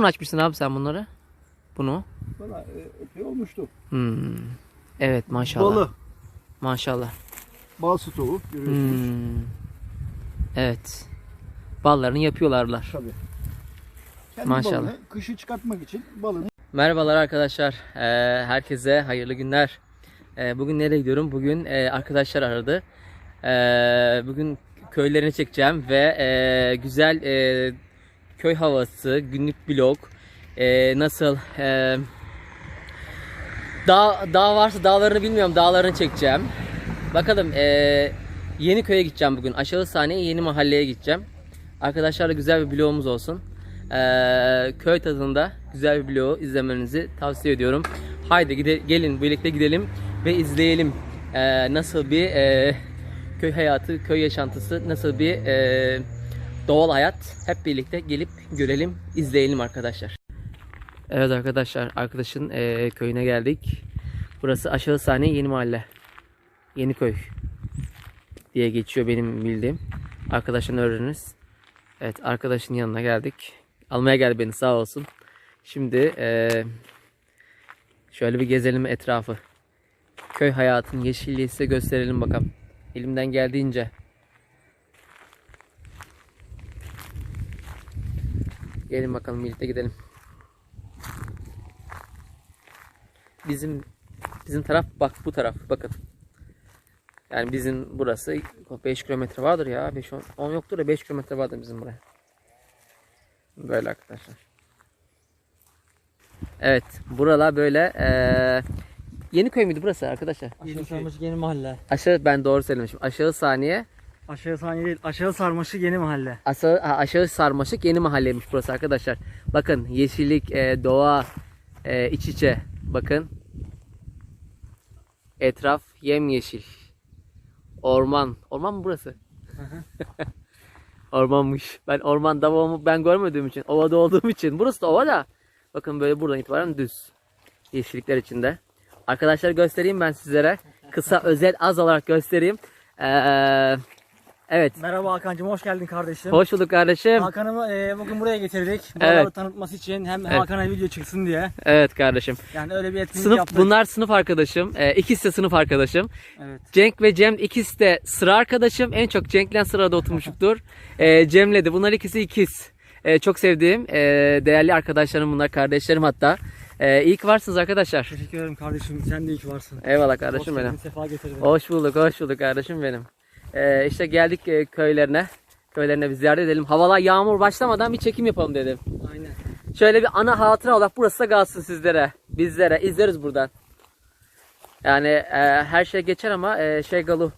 mı açmışsın abi sen bunları? Bunu. Valla epey olmuştu. Hmm. Evet maşallah. Balı. Maşallah. Bal stoğu görüyorsunuz. Hmm. Evet. Ballarını yapıyorlarlar. Tabii. Kendi Maşallah. balını kışı çıkartmak için balını Merhabalar arkadaşlar. Ee, herkese hayırlı günler. Ee, bugün nereye gidiyorum? Bugün e, arkadaşlar aradı. Ee, bugün köylerini çekeceğim ve e, güzel e, köy havası, günlük vlog, e, nasıl e, dağ, dağ varsa dağlarını bilmiyorum dağlarını çekeceğim. Bakalım e, yeni köye gideceğim bugün. Aşağı sahneye yeni mahalleye gideceğim. Arkadaşlarla güzel bir vlogumuz olsun. Ee, köy tadında güzel bir vlogu izlemenizi tavsiye ediyorum. Haydi gide, gelin birlikte gidelim ve izleyelim ee, nasıl bir ee, köy hayatı, köy yaşantısı, nasıl bir ee, doğal hayat hep birlikte gelip görelim, izleyelim arkadaşlar. Evet arkadaşlar, arkadaşın ee, köyüne geldik. Burası aşağı sahne yeni mahalle. Yeni köy diye geçiyor benim bildiğim. Arkadaşın öğreniriz. Evet arkadaşın yanına geldik. Almaya geldi beni sağ olsun. Şimdi eee, şöyle bir gezelim etrafı. Köy hayatının yeşilliği size gösterelim bakalım. Elimden geldiğince. Gelin bakalım birlikte gidelim. Bizim bizim taraf bak bu taraf bakın. Yani bizim burası 5 kilometre vardır ya. 5 10 yoktur da 5 kilometre vardır bizim buraya. Böyle arkadaşlar. Evet, buralar böyle eee yeni köy müydü burası arkadaşlar? Aşağı Sarmaşık Yeni Mahalle. Aşağı ben doğru söylemişim. Aşağı saniye, Aşağı saniye değil, aşağı Sarmaşık Yeni Mahalle. aşağı, ha, aşağı sarmaşık yeni mahalleymiş burası arkadaşlar. Bakın yeşillik, eee, doğa eee, iç içe. Bakın. Etraf yemyeşil. Orman. Orman mı burası? Ormanmış. Ben orman davamı ben görmediğim için, ovada olduğum için. Burası da ova da. Bakın böyle buradan itibaren düz. Yeşillikler içinde. Arkadaşlar göstereyim ben sizlere. Kısa özel az olarak göstereyim. Ee, evet. Merhaba Hakan'cığım, hoş geldin kardeşim. Hoş bulduk kardeşim. Hakan'ı e, bugün buraya getirdik. Evet. Buraları tanıtması için hem Evet. Hakan'a video çıksın diye. Evet kardeşim. Yani öyle bir etkinlik Sınıf yaptık. bunlar sınıf arkadaşım. Ee, ikisi de sınıf arkadaşım. Evet. Cenk ve Cem ikisi de sıra arkadaşım. En çok Cenk'le sırada oturmuşuktur. Ee, Cem'le de. Bunlar ikisi ikiz. Ee, çok sevdiğim, e, değerli arkadaşlarım bunlar. Kardeşlerim hatta. Ee, iyi ki varsınız arkadaşlar. Teşekkür ederim kardeşim. Sen de iyi ki varsın. Eyvallah Hoş kardeşim geldin, benim. Sefa getirdin. Hoş bulduk, hoş bulduk kardeşim benim. Ee, işte geldik e, köylerine. Köylerine bir ziyaret edelim. Havalar yağmur başlamadan bir çekim yapalım dedim. Aynen. Şöyle bir ana hatıra olarak burası da kalsın sizlere. Bizlere. izleriz buradan. Yani e, her şey geçer ama e, şey galu.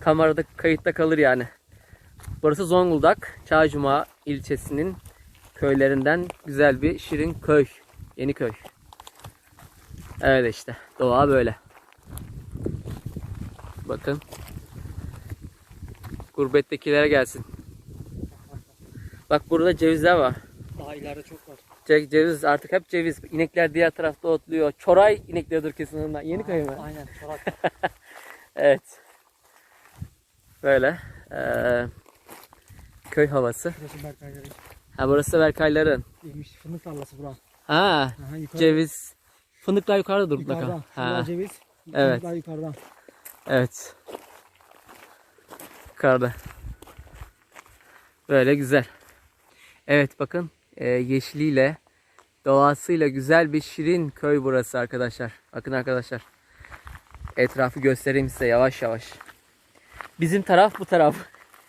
Kamerada kayıtta kalır yani. Burası Zonguldak, Çaycuma ilçesinin köylerinden güzel bir şirin köy. Yeni köy. Öyle işte. Doğa böyle. Bakın. Gurbettekilere gelsin. Bak burada cevizler var. Daha ileride çok var. Ce- ceviz artık hep ceviz. İnekler diğer tarafta otluyor. Çoray inekleridir kesin ondan. Yeni köy mü? Aynen. Çorak. Evet. Böyle. eee, köy havası. Burası Berkay'da Ha burası Berkayların. İyiymiş. Fındık tarlası bura. Ha Aha, yukarı, ceviz. Fındıklar yukarıda dur mutlaka. Yukarıdan. Şurada Ha ceviz. Evet. Fındıklar yukarıdan. evet. Yukarıda. Böyle güzel. Evet bakın eee, yeşiliyle doğasıyla güzel bir şirin köy burası arkadaşlar. Bakın arkadaşlar. Etrafı göstereyim size yavaş yavaş. Bizim taraf bu taraf.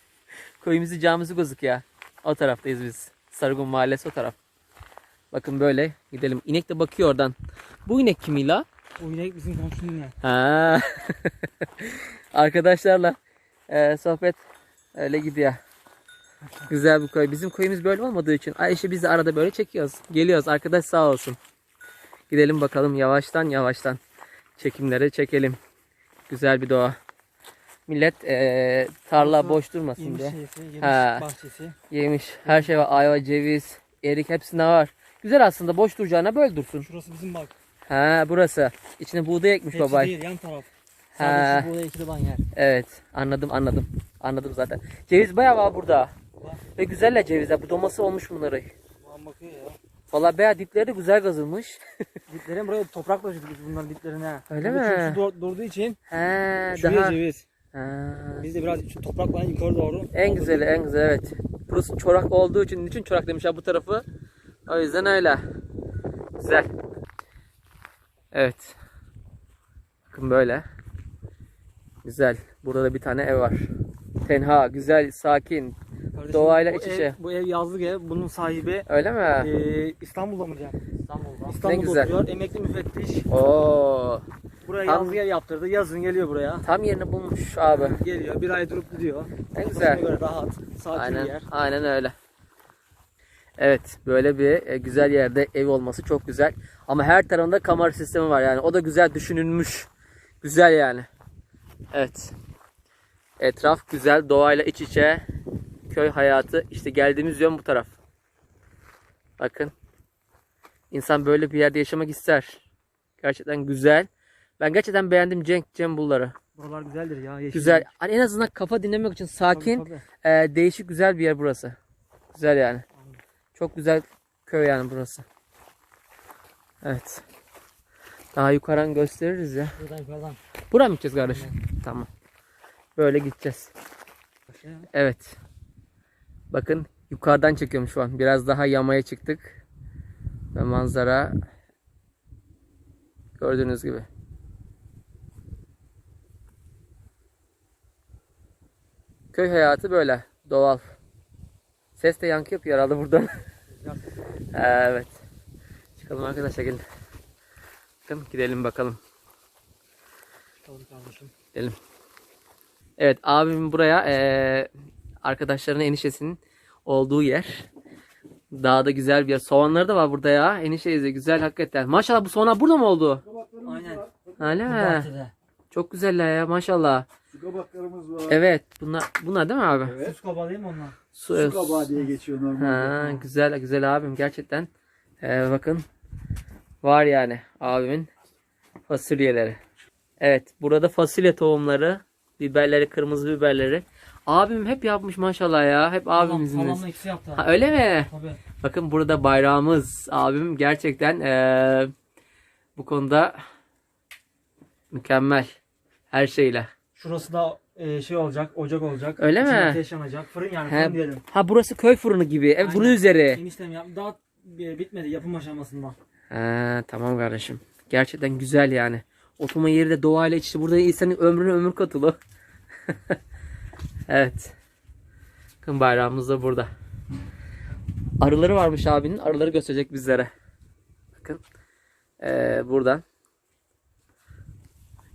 Köyümüzü camımızı gözük ya. O taraftayız biz. Sarıgun mahallesi o taraf. Bakın böyle gidelim. İnek de bakıyor oradan. Bu inek kimila? O inek bizim komşunun ya. Ha. Arkadaşlarla e, sohbet öyle gidiyor. Güzel bir köy. Bizim köyümüz böyle olmadığı için ay işte biz de arada böyle çekiyoruz. Geliyoruz. Arkadaş sağ olsun. Gidelim bakalım yavaştan yavaştan çekimleri çekelim. Güzel bir doğa. Millet e, tarla Burası boş durmasın Yemiş diye. şeysi, yemiş Ha. bahçesi. Yemiş. Her şey var. Ayva, ceviz, erik hepsinde var. Güzel aslında. Boş duracağına böyle dursun. Şurası bizim bak. Ha burası. İçine buğday ekmiş Hepsi değil, yan taraf. Ha. Sadece burada ikili olan yer. Evet anladım anladım. Anladım zaten. Ceviz bayağı var burada. Ve güzeller cevizler. Bu doması olmuş bunları. Ama bakıyor ya. Valla bayağı dipleri de güzel kazılmış. Diplerin buraya toprak taşıdık biz bunların diplerine. Öyle Burada mi? Çünkü dur- durduğu için He şuraya daha. ceviz. Ha. Biz de biraz şu toprakla yukarı doğru. En güzeli en güzel evet. Burası çorak olduğu için niçin çorak demişler bu tarafı. O yüzden öyle. Güzel. Evet. Bakın böyle. Güzel. Burada da bir tane ev var. Tenha, güzel, sakin. Kardeşim, Doğayla bu iç ev- içe. bu ev yazlık ev. Bunun sahibi Öyle mi? e, İstanbul'da mı Cem? İstanbul'da. İstanbul'da güzel. oturuyor. Emekli müfettiş. Oo. Buraya Tam- yazlık ev yaptırdı. Yazın geliyor buraya. Tam yerini bulmuş abi. Geliyor. Bir ay durup gidiyor. Ne Kafasına güzel. göre rahat. Sakin bir Aynen, yer. aynen öyle. Evet, böyle bir e, güzel yerde ev olması çok güzel. Ama her tarafında kamera sistemi var yani. O da güzel düşünülmüş. Güzel yani. Evet. Etraf güzel, doğayla iç içe. Köy hayatı. İşte geldiğimiz yön bu taraf. Bakın. İnsan böyle bir yerde yaşamak ister. Gerçekten güzel. Ben gerçekten beğendim Cenk Cembulları. Buralar güzeldir ya. Yeşil. Güzel. Hani en azından kafa dinlemek için sakin. Tabii, tabii. Ee, değişik güzel bir yer burası. Güzel yani. Çok güzel köy yani burası. Evet. Daha yukarıdan gösteririz ya. Buradan yukarıdan. Buraya mı gideceğiz kardeşim? Tamam. Böyle gideceğiz. Evet. Bakın yukarıdan çekiyorum şu an. Biraz daha yamaya çıktık. Ve manzara gördüğünüz gibi. Köy hayatı böyle. Doğal. Ses de yankı yapıyor herhalde buradan. evet. Çıkalım arkadaşlar gelin. Bakın gidelim bakalım. Kardeşim. Gidelim. Evet abim buraya eee arkadaşlarının enişesinin olduğu yer. Dağda güzel bir yer. Soğanları da var burada ya. Enişteyiz de güzel hakikaten. Maşallah bu soğanlar burada mı oldu? Aynen. bahçede. Çok güzeller ya maşallah. Su kabaklarımız var. Evet bunlar bunlar değil mi abi? Evet. Sus kabağı değil mi onlar? Su, Su kabağı diye geçiyor normalde. Ha, güzel güzel abim gerçekten. Ee, bakın var yani abimin fasulyeleri. Evet burada fasulye tohumları, biberleri, kırmızı biberleri. Abim hep yapmış maşallah ya. Hep abimizin. Halamla ikisi yaptı. Ha, öyle mi? Tabii. Bakın burada bayrağımız. Abim gerçekten eee, bu konuda mükemmel. Her şeyle. Şurası da e, şey olacak, ocak olacak. Öyle İçine mi? Ateş yanacak. Fırın yani He, fırın diyelim. ha burası köy fırını gibi. Ev bunun üzeri. Eniştem yap. Daha e, bitmedi yapım aşamasında. Ha, tamam kardeşim. Gerçekten güzel yani. Oturma yeri de doğayla iç içe. Burada insanın ömrüne ömür katılı. evet. Bakın bayrağımız da burada. Arıları varmış abinin. Arıları gösterecek bizlere. Bakın. Ee, buradan.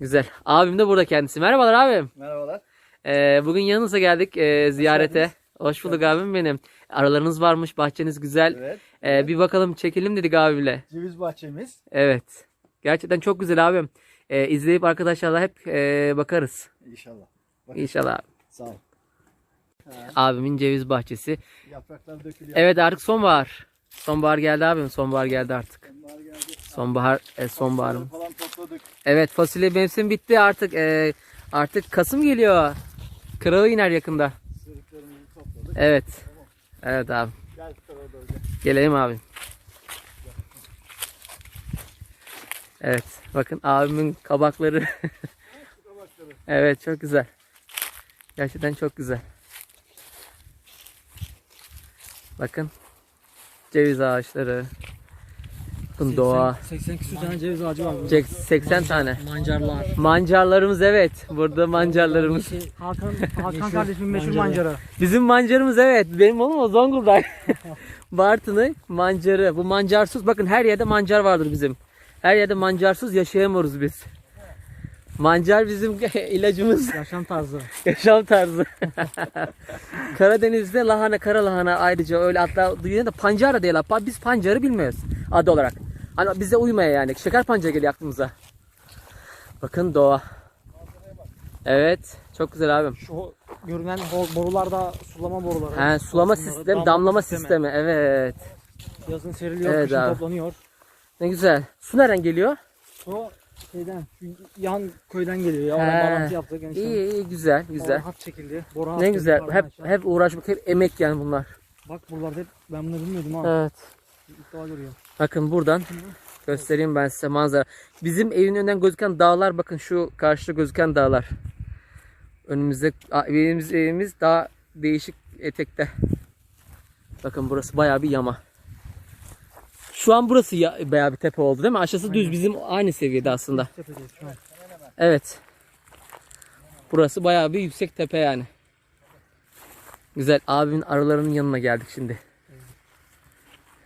Güzel. Abim de burada kendisi. Merhabalar abim. Merhabalar. Ee, bugün yanınıza geldik ee, ziyarete. geldiniz. Hoş bulduk abim benim. Aralarınız varmış. Bahçeniz güzel. Evet. Ee, bir bakalım çekelim dedik abiyle. Ceviz bahçemiz. Evet. Gerçekten çok güzel abim. Ee, izleyip arkadaşlarla hep ee, bakarız. İnşallah. İnşallah. Sağ ol. Abimin ceviz bahçesi. Yapraklar dökülüyor. Evet artık sonbahar. Sonbahar geldi abim. Sonbahar geldi artık. Bunlar geldi. Sonbahar, e. Falan topladık. Evet fasulye mevsim bitti artık. ee, artık Kasım geliyor. Kralı iner yakında. Sırıklarımızı topladık. Evet. Evet abi. Gel abi. Evet. Bakın abimin. Şu kabakları. evet çok güzel. Gerçekten çok güzel. Bakın. Ceviz ağaçları. Bakın doğa. 80 küsur tane ceviz ağacı var burada. Cek- 80 tane. Mancarlar. Mancarlarımız evet. Burada mancarlarımız. Hakan, Hakan Meşhur kardeşimin meşhur mancarı. mancarı. Bizim mancarımız evet. Benim oğlum o Zonguldak. Bartın'ın mancarı. Bu mancarsız. Bakın her yerde mancar vardır bizim. Her yerde mancarsız yaşayamıyoruz biz. Mancar bizim ilacımız. Yaşam tarzı. Yaşam tarzı. Karadeniz'de lahana, kara lahana ayrıca öyle hatta duyuyor da pancar da değil. hatta Biz pancarı bilmiyoruz adı olarak. Hani bize uymaya yani. Şeker pancarı geliyor aklımıza. Bakın doğa. Evet. Çok güzel abim. Şu görünen bor- borularda sulama boruları. He, sulama sistemi, damlama sistemi. Evet. Yazın seriliyor, Evet kışın abi. toplanıyor. Ne güzel. Su nereden geliyor? Su şeyden, yan köyden geliyor ya. Oradan bağlantı yaptık. eniştem. İyi iyi güzel güzel. Hat çekildi. Boru Ne güzel. Hep aşağı. hep uğraşmak, hep emek yani bunlar. Bak buralarda hep ben bunu bilmiyordum ha. Evet. İlk defa görüyorum. Bakın buradan göstereyim ben size manzara. Bizim evin önünden gözüken dağlar bakın şu karşıda gözüken dağlar. Önümüzde evimiz, evimiz daha değişik etekte. Bakın burası bayağı bir yama. Şu an burası ya, bayağı bir tepe oldu değil mi? Aşağısı düz bizim aynı seviyede aslında. Evet. Burası bayağı bir yüksek tepe yani. Güzel. Abimin arılarının yanına geldik şimdi.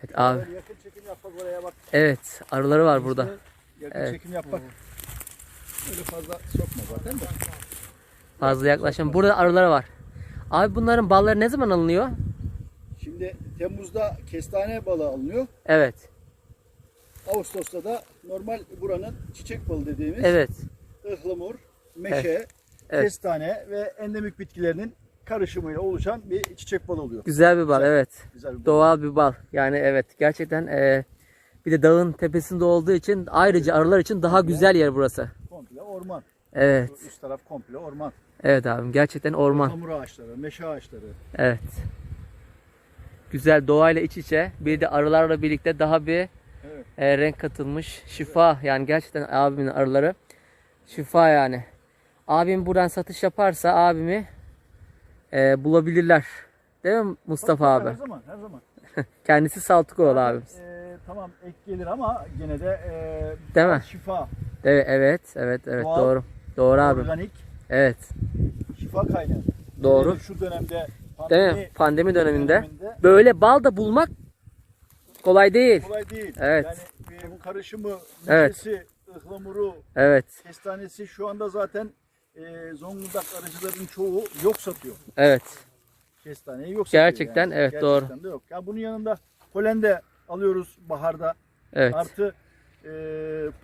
Evet abi. Yakın çekim yapmak oraya bak. Evet. Arıları var burada. Yakın Evet. çekim yapmak. Öyle fazla sokma zaten de. Fazla yaklaşan. Burada arıları var. Abi bunların balları ne zaman alınıyor? Şimdi Temmuz'da kestane balığı alınıyor. Evet. Ağustos'ta da normal buranın çiçek balı dediğimiz Evet. ıhlamur, meşe, Evet. kestane ve endemik bitkilerinin karışımıyla oluşan bir çiçek balı oluyor. Güzel bir bal. Evet. Güzel bir balı. Doğal bir bal. Yani evet. Gerçekten eee, bir de dağın tepesinde olduğu için ayrıca arılar için daha güzel yer burası. Komple orman. Evet. Bu Üst taraf komple orman. Evet abim. Gerçekten orman. Hamur ağaçları, meşe ağaçları. Evet. Güzel doğayla iç içe. Bir de arılarla birlikte daha bir Evet. e, renk katılmış. Şifa yani gerçekten abimin arıları. Şifa yani. Abim buradan satış yaparsa abimi e, bulabilirler. Değil mi Mustafa Her abi? zaman, her zaman. Kendisi Saltıkoğlu abimiz. Ee, tamam ek gelir ama gene de e, Değil mi? şifa, Evet, evet, evet, evet Doğal, doğru. Doğru abi. organik Evet. şifa kaynağı. Doğru. Şu dönemde Değil pandemi mi? Pandemi döneminde döneminde böyle bal da bulmak kolay değil. kolay değil. Evet. Yani bir karışımı, Evet. meşesi, ıhlamuru, Evet. kestanesi şu anda zaten e, Zonguldak arıcıların çoğu yok satıyor. Evet. Kestaneyi yok satıyor. Gerçekten, yani. evet, Gerçekten doğru. de yok. Ya bunun yanında polen de alıyoruz baharda. Evet. Artı e,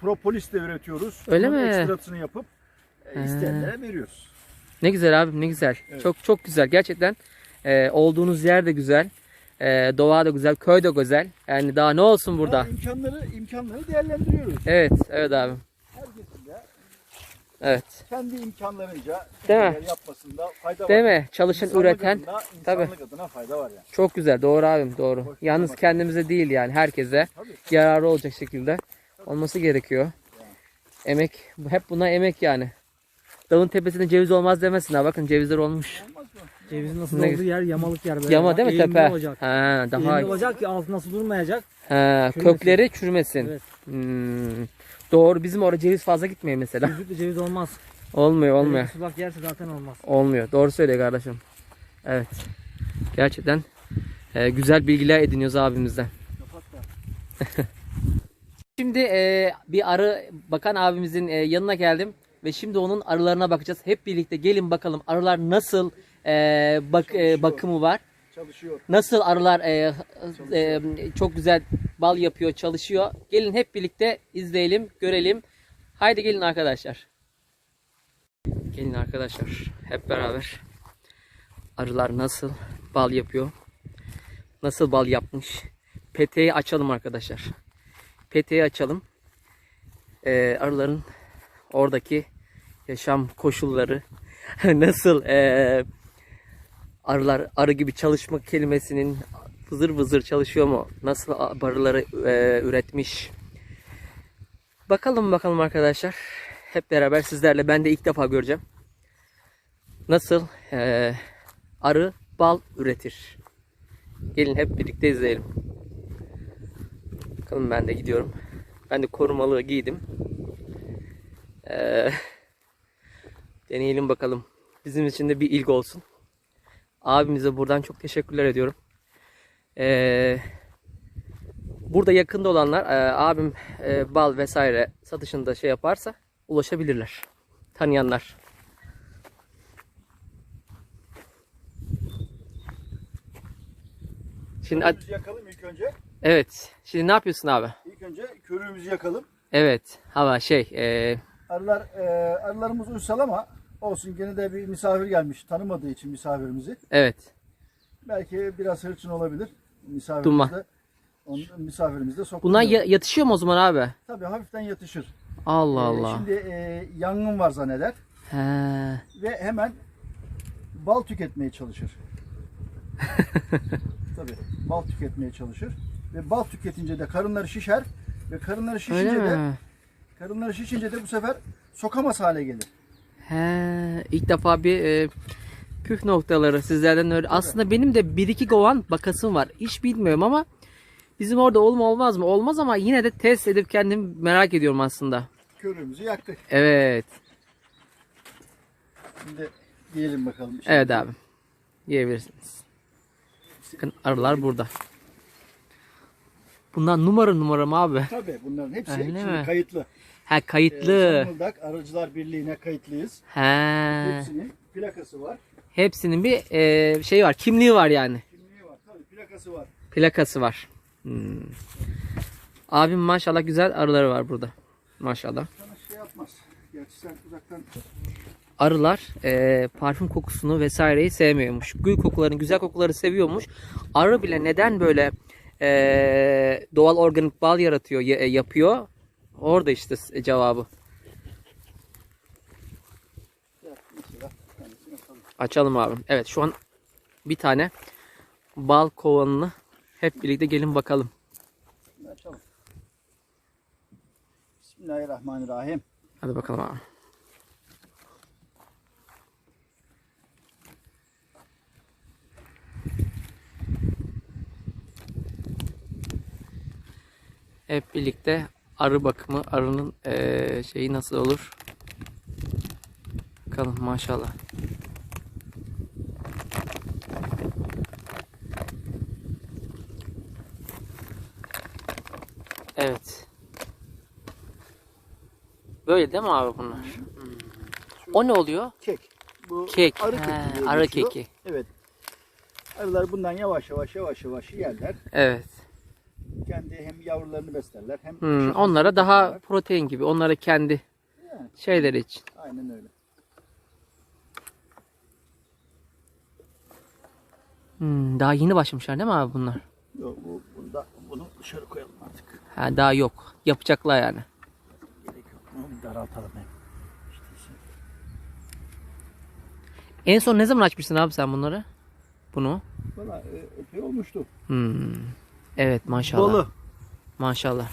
propolis de üretiyoruz. Öyle Bunun mi? Ekstratını yapıp e, isteyenlere veriyoruz. Ne güzel abim ne güzel. Evet. Çok çok güzel. Gerçekten e, olduğunuz yer de güzel. E, doğa da güzel. Köy de güzel. Yani daha ne olsun burada. Ya imkanları imkanları değerlendiriyoruz. Evet. Evet abim. Evet. kendi imkanlarınca Değil mi? şeyler yapmasında fayda Değil var. mi? Çalışan, İnsanlık üreten. adına, Tabii. adına fayda var yani. Çok güzel. Doğru abim. Doğru. Boş Yalnız kendimize değil yani. Herkese Tabii. yararı olacak şekilde olması gerekiyor. Emek. Hep buna emek yani. Dağın tepesinde ceviz olmaz demesin ha. Bakın cevizler olmuş. Olmaz mı? Cevizin nasıl Ne- olduğu yer yamalık yer. Böyle. Yama değil mi Eğimli tepe? olacak. Ha, daha Eğimli olacak ki altı nasıl durmayacak. ha, Çürümesin. kökleri çürümesin. Evet. Hmm. Doğru. Bizim orada ceviz fazla gitmiyor mesela. Yüzükle ceviz olmaz. Olmuyor, olmuyor. Böyle Sulak yerse zaten olmaz. Olmuyor. Doğru söylüyor kardeşim. Evet. Gerçekten e, güzel bilgiler ediniyoruz abimizden. Şimdi e, bir arı bakan abimizin e, yanına geldim ve şimdi onun arılarına bakacağız. Hep birlikte gelin bakalım arılar nasıl e, bak e, bakımı var. Çalışıyor. Nasıl arılar e, e, çok güzel bal yapıyor, çalışıyor. Gelin hep birlikte izleyelim, görelim. Haydi gelin arkadaşlar. Gelin arkadaşlar hep beraber arılar nasıl bal yapıyor? Nasıl bal yapmış? Peteği açalım arkadaşlar. Peteği açalım. Ee, arıların oradaki yaşam koşulları nasıl ee, arılar arı gibi çalışmak kelimesinin vızır vızır çalışıyor mu? Nasıl arıları ee, üretmiş? Bakalım bakalım arkadaşlar. Hep beraber sizlerle ben de ilk defa göreceğim. Nasıl ee, arı bal üretir? Gelin hep birlikte izleyelim. Bakalım ben de gidiyorum. Ben de korumalı giydim. Ee, deneyelim bakalım. Bizim için de bir ilgi olsun. Abimize buradan çok teşekkürler ediyorum. Ee, burada yakında olanlar e, abim e, bal vesaire satışında şey yaparsa ulaşabilirler. Tanıyanlar. Şimdi Körüğümüzü yakalım ilk önce. evet. Şimdi ne yapıyorsun abi? İlk önce körüğümüzü yakalım. Evet. Hava şey e, Arılar, e, arılarımız uysal ama olsun gene de bir misafir gelmiş. Tanımadığı için misafirimizi. evet. Belki biraz hırçın olabilir. Misafirimiz Duman. de, onun, misafirimiz de sokuluyor. Bunlar ya- yatışıyor mu o zaman abi? Tabii hafiften yatışır. Allah E, Allah. şimdi e, yangın var zanneder He. ve hemen bal tüketmeye çalışır. Tabii bal tüketmeye çalışır. ve bal tüketince de karınları şişer ve karınları şişince Öyle de mi? karınları şişince de bu sefer sokamaz hale gelir. He, ilk defa bir e, püf noktaları sizlerden öyle. Aslında benim de bir iki kovan bakasım var. Hiç bilmiyorum ama bizim orada olur mu olmaz mı? Olmaz ama yine de test edip kendim merak ediyorum aslında. Körüğümüzü yaktık. Evet. Şimdi diyelim bakalım. Evet abi. Yiyebilirsiniz. Bakın arılar burada. Bunlar numara numara mı abi? Tabii bunların hepsi Öyle mi? kayıtlı. Ha Ee, kayıtlı. Zonguldak Arıcılar Birliği'ne kayıtlıyız. He. Hepsinin plakası var. Hepsinin bir e, şey var. Kimliği var yani. Kimliği var. Tabii plakası var. Plakası var. Hmm. Abim maşallah güzel arıları var burada. Maşallah. Sana şey yapmaz. Gerçi sen uzaktan Arılar e, parfüm kokusunu vesaireyi sevmiyormuş. Gül kokularını, güzel kokuları seviyormuş. Arı bile neden böyle e, doğal organik bal yaratıyor, ya- yapıyor? Orada işte s- cevabı. Açalım abim. Evet şu an bir tane bal kovanını hep birlikte gelin bakalım. Açalım. Bismillahirrahmanirrahim. Hadi bakalım abi. Hep birlikte arı bakımı, arının eee, şeyi nasıl olur? Bakalım maşallah. Evet. Böyle değil mi abi bunlar? Hmm. O ne oluyor? Kek. Bu Kek. arı He, arı geçiyor. keki. Evet. Arılar bundan yavaş yavaş yavaş yavaş yerler. Evet. Kendi hem yavrularını beslerler hem Hmm, onlara daha beslerler. protein gibi. Onlara kendi Yani. şeyleri için. Aynen öyle. Hmm, daha yeni başlamışlar değil mi abi bunlar? Yok, bu, bunda, bunu dışarı koyalım artık. Ha, daha yok. Yapacaklar yani. Gerek yok. Bunu daraltalım hem. İşte En son ne zaman açmıştın abi sen bunları? Bunu? Valla e, epey olmuştu. Hmm. Evet maşallah. Balı. Maşallah.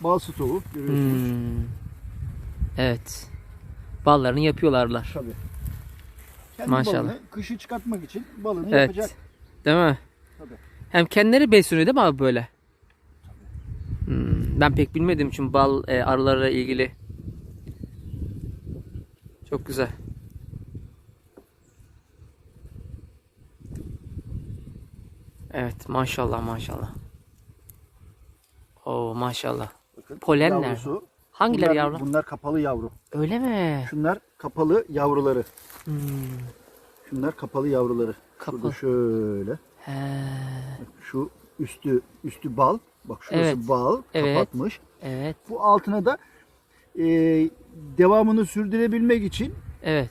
Bal stoğu görüyorsunuz. Hmm. Evet. Ballarını yapıyorlarlar. Tabii. Kendi Maşallah. balını kışı çıkartmak için balını Evet. yapacak. Değil mi? Tabii. Hem kendileri besleniyor değil mi abi böyle? Hmm, ben pek bilmediğim için bal e, arılarla ilgili. Çok güzel. Evet maşallah maşallah. Oo maşallah. Bakın, Polenler. yavrusu. Hangileri bunlar, yavru? Bunlar kapalı yavru. Öyle mi? Şunlar kapalı yavruları. Hmm, Şunlar kapalı yavruları. Kapalı. Şurada şöyle. he, Şu üstü üstü bal. Bak şurası Evet. bal. Evet. Kapatmış. evet, Bu altına da e, devamını sürdürebilmek için evet,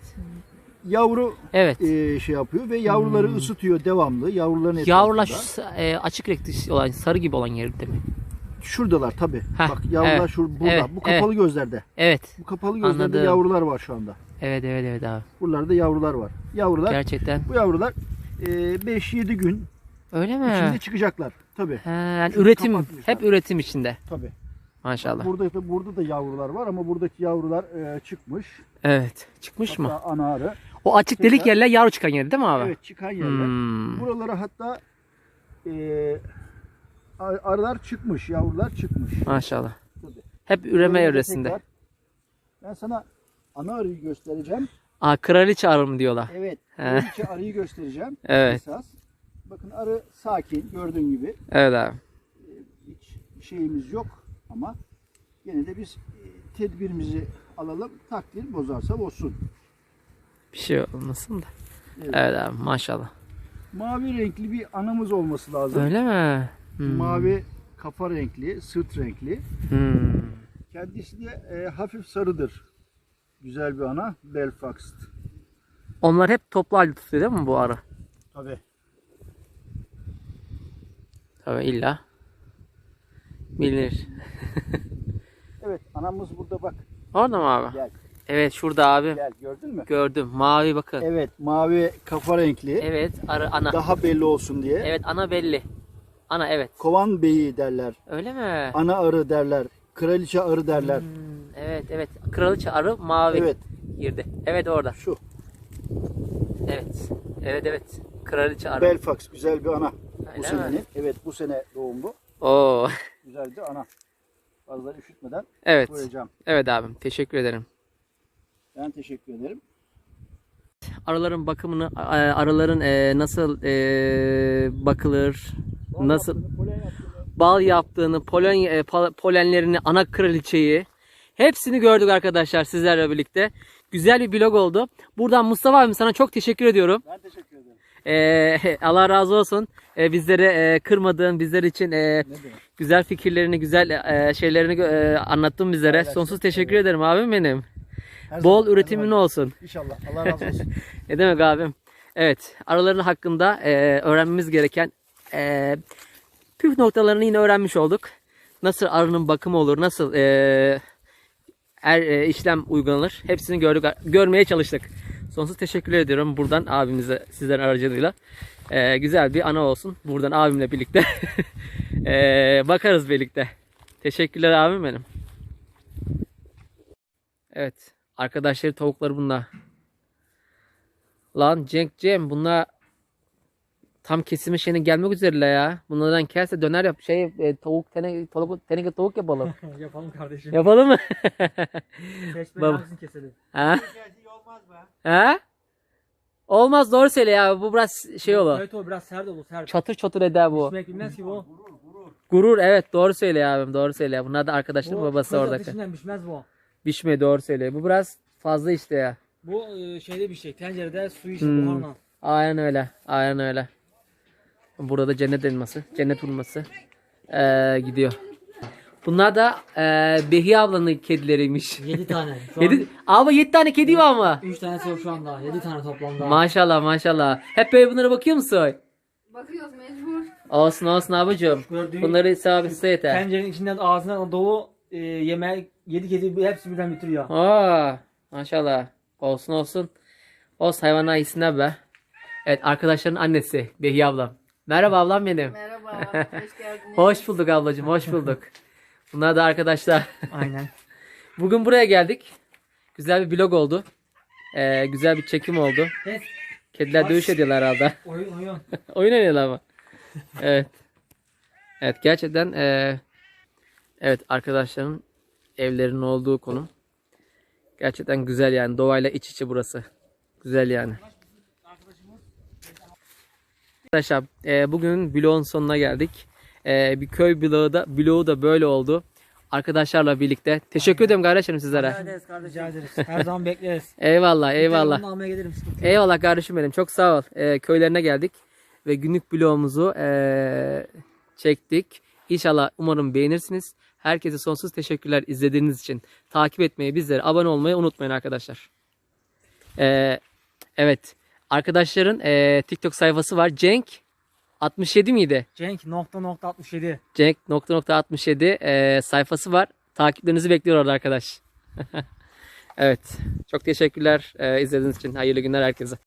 yavru evet. e, şey yapıyor ve yavruları Hmm. ısıtıyor devamlı. Yavruların. Yavrular e, açık renkli olan sarı gibi olan yerde mi? Şuradalar tabi. Bak yavrular evet, şur burada. evet, Bu kapalı gözlerde. Evet. Bu kapalı gözlerde Anladım. yavrular var şu anda. Evet evet evet abi. Buralarda yavrular var. Yavrular Gerçekten. bu yavrular e, 5-7 gün Öyle mi? içinde çıkacaklar. Tabi. Yani Çünkü üretim hep üretim içinde. Tabi. Maşallah. Burada da burada da yavrular var ama buradaki yavrular e, çıkmış. Evet. Çıkmış mı? Hatta ana arı. O açık delik Tekrar- yerler yavru çıkan yer değil mi abi? Evet çıkan yerler. Hmm. Buralara hatta e, ar- arılar çıkmış, yavrular çıkmış. Maşallah. Tabii. Hep üreme Böyle de evresinde. tekrar Ben sana ana arıyı göstereceğim. Aa kraliçe arım diyorlar. Evet. Kraliçe arıyı göstereceğim. Evet. Esas. Bakın arı sakin gördüğün gibi. Evet abi. Hiç şeyimiz yok ama yine de biz e, tedbirimizi alalım. Takdir bozarsa bozsun. Bir şey olmasın da. Evet. Evet abi maşallah. Mavi renkli bir anamız olması lazım. Öyle mi? Hmm. Mavi kafa renkli, sırt renkli. Hmm. Kendisi de e, hafif sarıdır. Güzel bir ana. Belfast. Onlar hep toplu halde tutuyor değil mi bu arı? Tabii. Tabii illa. Bilinir. Evet anamız burada bak. Orada mı abi? Gel Evet şurada abi. gel gördün mü? Gördüm. Mavi bakın. Evet, Evet mavi kafa renkli. arı ana. Daha belli olsun diye. Evet ana belli. Ana evet. Kovan beyi derler. Öyle mi? Ana arı derler. Kraliçe arı derler. Hmm, evet evet. Kraliçe arı mavi Evet. girdi. Evet orada. Şu. Evet. Evet evet. Kraliçe arı. Belfax güzel bir ana. Öyle Bu senenin. Evet bu sene doğum bu. Oo. Güzel bir ana. Fazla üşütmeden Evet. koyacağım. Evet abim. Teşekkür ederim. Ben teşekkür ederim. Arıların bakımını, arıların e, nasıl e, bakılır, nasıl bal yaptığını, polen e, polenlerini, ana kraliçeyi hepsini gördük arkadaşlar sizlerle birlikte. Güzel bir vlog oldu. Buradan Mustafa abim sana çok teşekkür ediyorum. Ben teşekkür ederim. E, Allah razı olsun. E, bizleri e, kırmadığın, bizler için e, güzel fikirlerini, güzel e, şeylerini e, anlattın bizlere. Sonsuz teşekkür ederim abim benim. Her Bol üretimin olsun. İnşallah. Allah razı olsun. Ne demek abim? Evet, arıların hakkında e, öğrenmemiz gereken e, püf noktalarını yine öğrenmiş olduk. Nasıl arının bakımı olur, nasıl e, her e, işlem uygulanır, hepsini gördük, görmeye çalıştık. Sonsuz teşekkür ediyorum buradan abimize, sizlerin aracılığıyla. E, güzel bir ana olsun. Buradan abimle birlikte e, bakarız birlikte. Teşekkürler abim benim. Evet, arkadaşları tavukları bunlar. Lan Cenk Cem bunlar tam kesime şeyine gelmek üzereler ya. Bunlardan kelse döner yap şey e, tavuk tene, tavuk teneke tavuk yapalım. Yapalım kardeşim. yapalım mı? Baba. hangisini keselim. ha? Ha? Olmaz doğru söyle ya. Bu biraz şey olur. Evet o biraz sert olur sert. Çatır çatır eder bu. Pişmek bilmez ki bu. Gurur evet doğru söyle abim doğru söyle. Bunlar da arkadaşların Bu babası kız orada. ateşinden pişmez bu. Biçme doğru söyle. Bu biraz fazla işte ya. Bu e, şeyde bir şey. Tencerede su işte Hmm. buharla. Aynen öyle. Aynen öyle. Burada da cennet elması. Cennet hurması. Ee, gidiyor. Bunlar da e, Behiye ablanın kedileriymiş. 7 tane. Şu Yedi, an abi 7 tane kedi var mı? 3 tanesi yok şu anda. 7 tane toplamda. Maşallah maşallah. Hep böyle bunlara bakıyor musun? Bakıyoruz mecbur. Olsun olsun abicim. Gördüğün Bunları sevap iste yeter. tencerenin içinden ağzına dolu e, yemeği 7 kedi hepsi birden bitiriyor. Aa, maşallah. Olsun olsun. Olsun hayvanlar iyisinler be. Evet arkadaşların annesi Behiye ablam. Merhaba ablam benim. Merhaba, hoş geldiniz. Hoş bulduk ablacığım hoş bulduk. Bunlar da arkadaşlar. Aynen. Bugün buraya geldik. Güzel bir vlog oldu. Ee, güzel bir çekim oldu. Evet. Kediler dövüş ediyorlar herhalde. Oyun oyun. Oyun oynuyorlar ama. Evet. Evet gerçekten eee, evet arkadaşların evlerinin olduğu konum. Gerçekten güzel yani doğayla iç içe burası. Güzel yani. Arkadaşlar eee, bugün vlogun sonuna geldik. Eee, bir köy vlogu da, vlogu da böyle oldu. Arkadaşlarla birlikte. Teşekkür ederim kardeşlerim sizlere. Rica ederiz kardeşim. Rica ederiz. Her zaman bekleriz. Eyvallah eyvallah. Almaya gelirim. Eyvallah kardeşim benim. Çok sağ ol. Ee, köylerine geldik ve günlük bloğumuzu ee, çektik. İnşallah umarım beğenirsiniz. Herkese sonsuz teşekkürler izlediğiniz için. Takip etmeyi, bizlere abone olmayı unutmayın arkadaşlar. Ee, evet. Arkadaşların ee, TikTok sayfası var. Cenk 67 miydi? Cenk nokta nokta 67. Cenk nokta nokta 67 ee, sayfası var. Takiplerinizi bekliyor orada arkadaş. evet. Çok teşekkürler ee, izlediğiniz için. Hayırlı günler herkese.